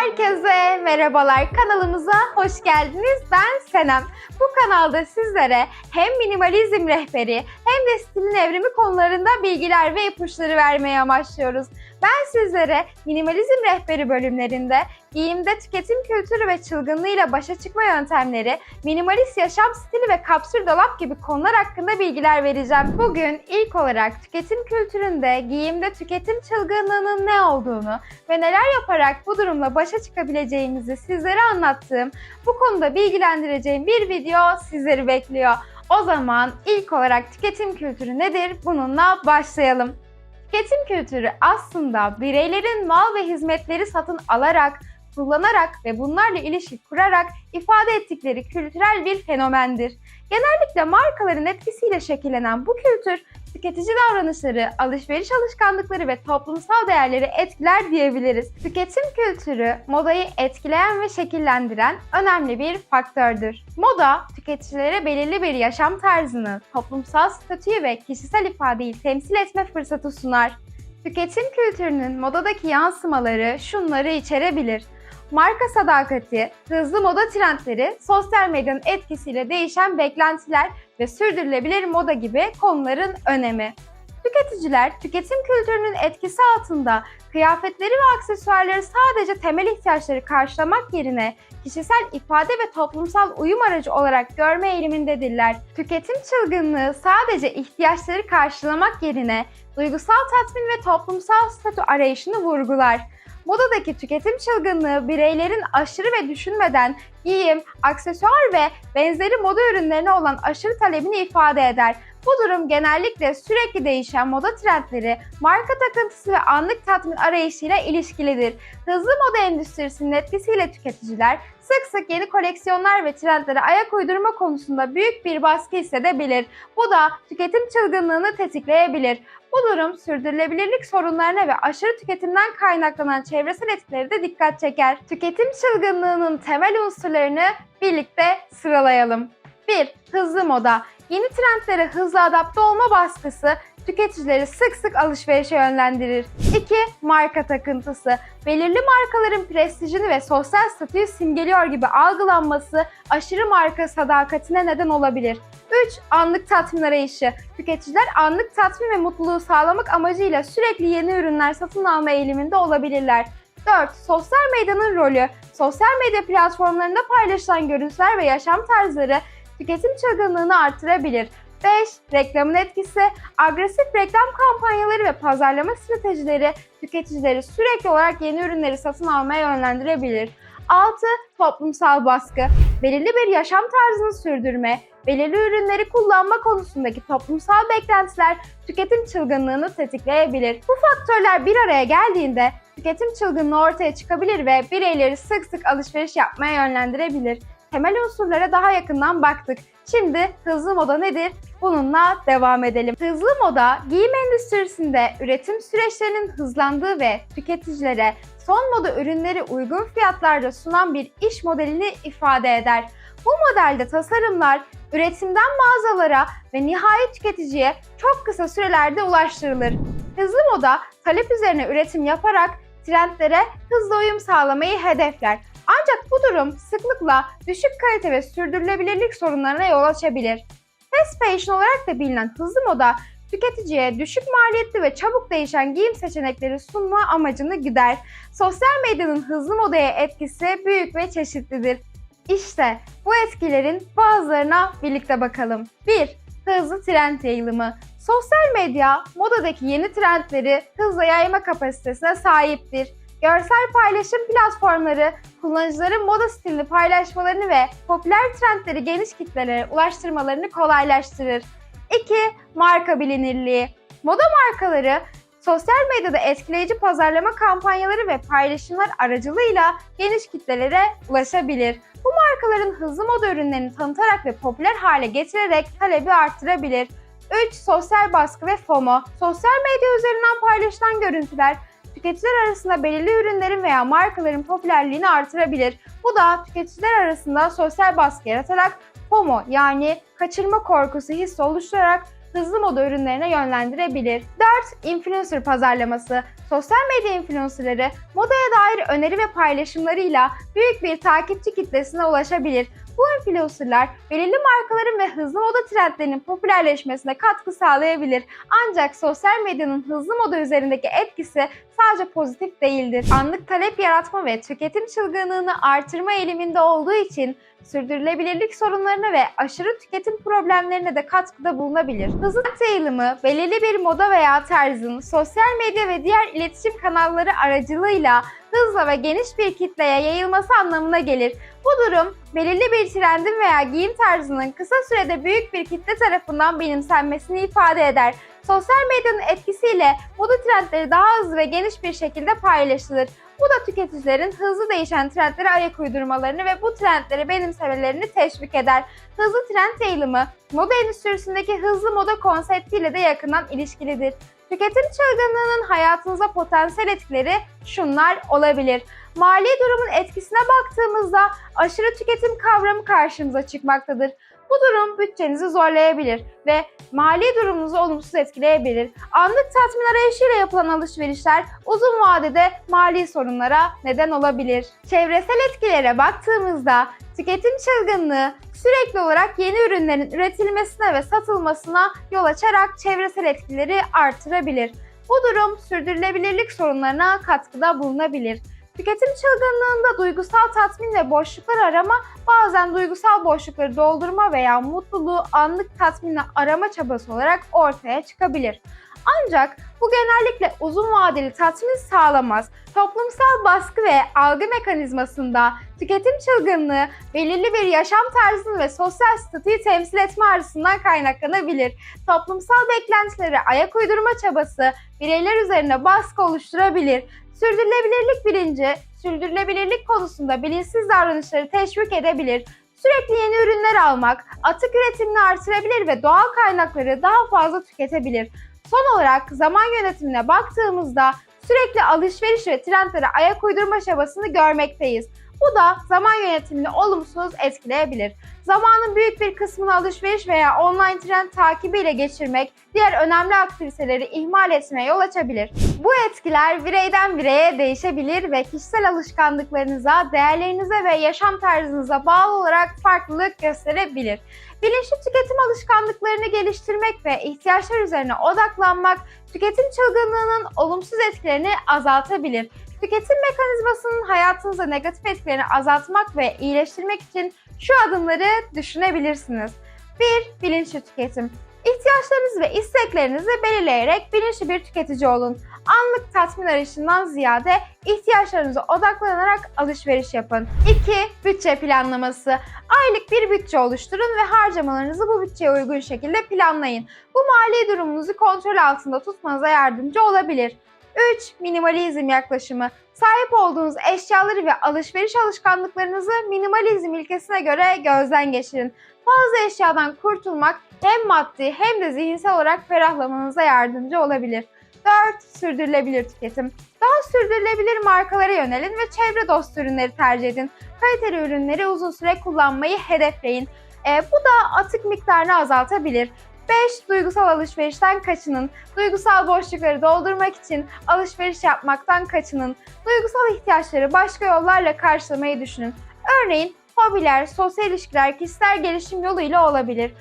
Herkese merhabalar. Kanalımıza hoş geldiniz. Ben Senem. Bu kanalda sizlere hem minimalizm rehberi hem de stilin evrimi konularında bilgiler ve ipuçları vermeye amaçlıyoruz. Ben sizlere minimalizm rehberi bölümlerinde giyimde tüketim kültürü ve çılgınlığıyla başa çıkma yöntemleri, minimalist yaşam stili ve kapsül dolap gibi konular hakkında bilgiler vereceğim. Bugün ilk olarak tüketim kültüründe giyimde tüketim çılgınlığının ne olduğunu ve neler yaparak bu durumla başa çıkabileceğimizi sizlere anlattığım, bu konuda bilgilendireceğim bir video sizleri bekliyor. O zaman ilk olarak tüketim kültürü nedir? Bununla başlayalım. Tüketim kültürü aslında bireylerin mal ve hizmetleri satın alarak, kullanarak ve bunlarla ilişki kurarak ifade ettikleri kültürel bir fenomendir. Genellikle markaların etkisiyle şekillenen bu kültür tüketici davranışları, alışveriş alışkanlıkları ve toplumsal değerleri etkiler diyebiliriz. Tüketim kültürü modayı etkileyen ve şekillendiren önemli bir faktördür. Moda, tüketicilere belirli bir yaşam tarzını, toplumsal statüyü ve kişisel ifadeyi temsil etme fırsatı sunar. Tüketim kültürünün modadaki yansımaları şunları içerebilir. Marka sadakati, hızlı moda trendleri, sosyal medyanın etkisiyle değişen beklentiler ve sürdürülebilir moda gibi konuların önemi. Tüketiciler tüketim kültürünün etkisi altında kıyafetleri ve aksesuarları sadece temel ihtiyaçları karşılamak yerine kişisel ifade ve toplumsal uyum aracı olarak görme eğilimindedirler. Tüketim çılgınlığı sadece ihtiyaçları karşılamak yerine duygusal tatmin ve toplumsal statü arayışını vurgular. Modadaki tüketim çılgınlığı bireylerin aşırı ve düşünmeden giyim, aksesuar ve benzeri moda ürünlerine olan aşırı talebini ifade eder. Bu durum genellikle sürekli değişen moda trendleri, marka takıntısı ve anlık tatmin arayışıyla ilişkilidir. Hızlı moda endüstrisinin etkisiyle tüketiciler sık sık yeni koleksiyonlar ve trendlere ayak uydurma konusunda büyük bir baskı hissedebilir. Bu da tüketim çılgınlığını tetikleyebilir. Bu durum sürdürülebilirlik sorunlarına ve aşırı tüketimden kaynaklanan çevresel etkileri de dikkat çeker. Tüketim çılgınlığının temel unsurlarını birlikte sıralayalım. 1. Hızlı moda. Yeni trendlere hızlı adapte olma baskısı tüketicileri sık sık alışverişe yönlendirir. 2. Marka takıntısı. Belirli markaların prestijini ve sosyal statüyü simgeliyor gibi algılanması aşırı marka sadakatine neden olabilir. 3. Anlık tatmin arayışı. Tüketiciler anlık tatmin ve mutluluğu sağlamak amacıyla sürekli yeni ürünler satın alma eğiliminde olabilirler. 4. Sosyal medyanın rolü. Sosyal medya platformlarında paylaşılan görüntüler ve yaşam tarzları tüketim çılgınlığını artırabilir. 5. Reklamın etkisi. Agresif reklam kampanyaları ve pazarlama stratejileri tüketicileri sürekli olarak yeni ürünleri satın almaya yönlendirebilir. 6. Toplumsal baskı. Belirli bir yaşam tarzını sürdürme, belirli ürünleri kullanma konusundaki toplumsal beklentiler tüketim çılgınlığını tetikleyebilir. Bu faktörler bir araya geldiğinde tüketim çılgınlığı ortaya çıkabilir ve bireyleri sık sık alışveriş yapmaya yönlendirebilir. Temel unsurlara daha yakından baktık. Şimdi hızlı moda nedir? Bununla devam edelim. Hızlı moda, giyim endüstrisinde üretim süreçlerinin hızlandığı ve tüketicilere son moda ürünleri uygun fiyatlarda sunan bir iş modelini ifade eder. Bu modelde tasarımlar üretimden mağazalara ve nihai tüketiciye çok kısa sürelerde ulaştırılır. Hızlı moda talep üzerine üretim yaparak trendlere hızlı uyum sağlamayı hedefler. Ancak bu durum sıklıkla düşük kalite ve sürdürülebilirlik sorunlarına yol açabilir. Fast fashion olarak da bilinen hızlı moda tüketiciye düşük maliyetli ve çabuk değişen giyim seçenekleri sunma amacını güder. Sosyal medyanın hızlı modaya etkisi büyük ve çeşitlidir. İşte bu etkilerin bazılarına birlikte bakalım. 1. Hızlı trend yayılımı. Sosyal medya modadaki yeni trendleri hızla yayma kapasitesine sahiptir. Görsel paylaşım platformları kullanıcıların moda stilini paylaşmalarını ve popüler trendleri geniş kitlelere ulaştırmalarını kolaylaştırır. 2. Marka bilinirliği. Moda markaları sosyal medyada etkileyici pazarlama kampanyaları ve paylaşımlar aracılığıyla geniş kitlelere ulaşabilir. Bu markaların hızlı moda ürünlerini tanıtarak ve popüler hale getirerek talebi arttırabilir. 3. Sosyal baskı ve FOMO. Sosyal medya üzerinden paylaşılan görüntüler tüketiciler arasında belirli ürünlerin veya markaların popülerliğini artırabilir. Bu da tüketiciler arasında sosyal baskı yaratarak FOMO yani kaçırma korkusu hissi oluşturarak hızlı moda ürünlerine yönlendirebilir. 4. Influencer pazarlaması. Sosyal medya influencerları modaya dair öneri ve paylaşımlarıyla büyük bir takipçi kitlesine ulaşabilir. Bu influencerlar belirli markaların ve hızlı moda trendlerinin popülerleşmesine katkı sağlayabilir. Ancak sosyal medyanın hızlı moda üzerindeki etkisi sadece pozitif değildir. Anlık talep yaratma ve tüketim çılgınlığını artırma eğiliminde olduğu için sürdürülebilirlik sorunlarına ve aşırı tüketim problemlerine de katkıda bulunabilir. Hızlı yayılımı belirli bir moda veya tarzın sosyal medya ve diğer iletişim kanalları aracılığıyla hızla ve geniş bir kitleye yayılması anlamına gelir. Bu durum belirli bir trendin veya giyim tarzının kısa sürede büyük bir kitle tarafından benimsenmesini ifade eder. Sosyal medyanın etkisiyle moda trendleri daha hızlı ve geniş bir şekilde paylaşılır. Bu da tüketicilerin hızlı değişen trendlere ayak uydurmalarını ve bu trendleri benimsemelerini teşvik eder. Hızlı trend yayılımı, moda endüstrisindeki hızlı moda konseptiyle de yakından ilişkilidir. Tüketim çılgınlığının hayatınıza potansiyel etkileri şunlar olabilir. Mali durumun etkisine baktığımızda aşırı tüketim kavramı karşımıza çıkmaktadır. Bu durum bütçenizi zorlayabilir ve mali durumunuzu olumsuz etkileyebilir. Anlık tatmin arayışıyla yapılan alışverişler uzun vadede mali sorunlara neden olabilir. Çevresel etkilere baktığımızda tüketim çılgınlığı sürekli olarak yeni ürünlerin üretilmesine ve satılmasına yol açarak çevresel etkileri artırabilir. Bu durum sürdürülebilirlik sorunlarına katkıda bulunabilir. Tüketim çılgınlığında duygusal tatmin ve boşluklar arama bazen duygusal boşlukları doldurma veya mutluluğu anlık tatminle arama çabası olarak ortaya çıkabilir. Ancak bu genellikle uzun vadeli tatmin sağlamaz. Toplumsal baskı ve algı mekanizmasında tüketim çılgınlığı belirli bir yaşam tarzını ve sosyal statüyü temsil etme arasından kaynaklanabilir. Toplumsal beklentilere ayak uydurma çabası bireyler üzerine baskı oluşturabilir. Sürdürülebilirlik bilinci, sürdürülebilirlik konusunda bilinçsiz davranışları teşvik edebilir. Sürekli yeni ürünler almak, atık üretimini artırabilir ve doğal kaynakları daha fazla tüketebilir. Son olarak zaman yönetimine baktığımızda sürekli alışveriş ve trendlere ayak uydurma çabasını görmekteyiz. Bu da zaman yönetimini olumsuz etkileyebilir. Zamanın büyük bir kısmını alışveriş veya online trend takibiyle geçirmek diğer önemli aktiviteleri ihmal etmeye yol açabilir. Bu etkiler bireyden bireye değişebilir ve kişisel alışkanlıklarınıza, değerlerinize ve yaşam tarzınıza bağlı olarak farklılık gösterebilir. Bilinçli tüketim alışkanlıklarını geliştirmek ve ihtiyaçlar üzerine odaklanmak tüketim çılgınlığının olumsuz etkilerini azaltabilir. Tüketim mekanizmasının hayatınıza negatif etkilerini azaltmak ve iyileştirmek için şu adımları düşünebilirsiniz. 1. Bilinçli tüketim. İhtiyaçlarınızı ve isteklerinizi belirleyerek bilinçli bir tüketici olun. Anlık tatmin arayışından ziyade ihtiyaçlarınıza odaklanarak alışveriş yapın. 2. Bütçe planlaması. Aylık bir bütçe oluşturun ve harcamalarınızı bu bütçeye uygun şekilde planlayın. Bu mali durumunuzu kontrol altında tutmanıza yardımcı olabilir. 3. Minimalizm yaklaşımı. Sahip olduğunuz eşyaları ve alışveriş alışkanlıklarınızı minimalizm ilkesine göre gözden geçirin. Fazla eşyadan kurtulmak hem maddi hem de zihinsel olarak ferahlamanıza yardımcı olabilir. 4. Sürdürülebilir tüketim. Daha sürdürülebilir markalara yönelin ve çevre dostu ürünleri tercih edin. Kaliteli ürünleri uzun süre kullanmayı hedefleyin. E, bu da atık miktarını azaltabilir. 5. Duygusal alışverişten kaçının. Duygusal boşlukları doldurmak için alışveriş yapmaktan kaçının. Duygusal ihtiyaçları başka yollarla karşılamayı düşünün. Örneğin hobiler, sosyal ilişkiler, kişisel gelişim yoluyla olabilir.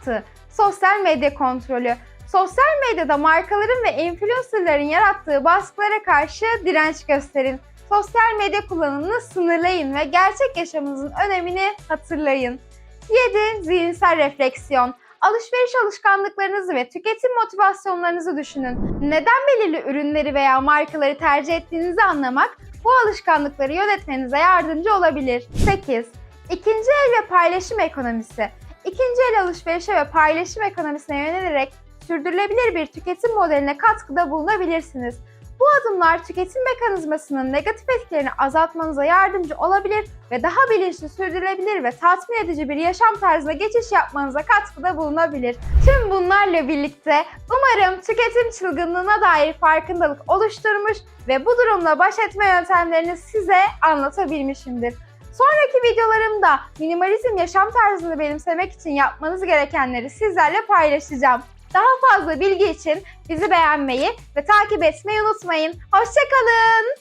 6. Sosyal medya kontrolü. Sosyal medyada markaların ve influencerların yarattığı baskılara karşı direnç gösterin. Sosyal medya kullanımını sınırlayın ve gerçek yaşamınızın önemini hatırlayın. 7. Zihinsel refleksiyon. Alışveriş alışkanlıklarınızı ve tüketim motivasyonlarınızı düşünün. Neden belirli ürünleri veya markaları tercih ettiğinizi anlamak bu alışkanlıkları yönetmenize yardımcı olabilir. 8. İkinci el ve paylaşım ekonomisi. İkinci el alışverişe ve paylaşım ekonomisine yönelerek sürdürülebilir bir tüketim modeline katkıda bulunabilirsiniz. Bu adımlar tüketim mekanizmasının negatif etkilerini azaltmanıza yardımcı olabilir ve daha bilinçli, sürdürülebilir ve tatmin edici bir yaşam tarzına geçiş yapmanıza katkıda bulunabilir. Tüm bunlarla birlikte umarım tüketim çılgınlığına dair farkındalık oluşturmuş ve bu durumla baş etme yöntemlerini size anlatabilmişimdir. Sonraki videolarımda minimalizm yaşam tarzını benimsemek için yapmanız gerekenleri sizlerle paylaşacağım. Daha fazla bilgi için bizi beğenmeyi ve takip etmeyi unutmayın. Hoşçakalın.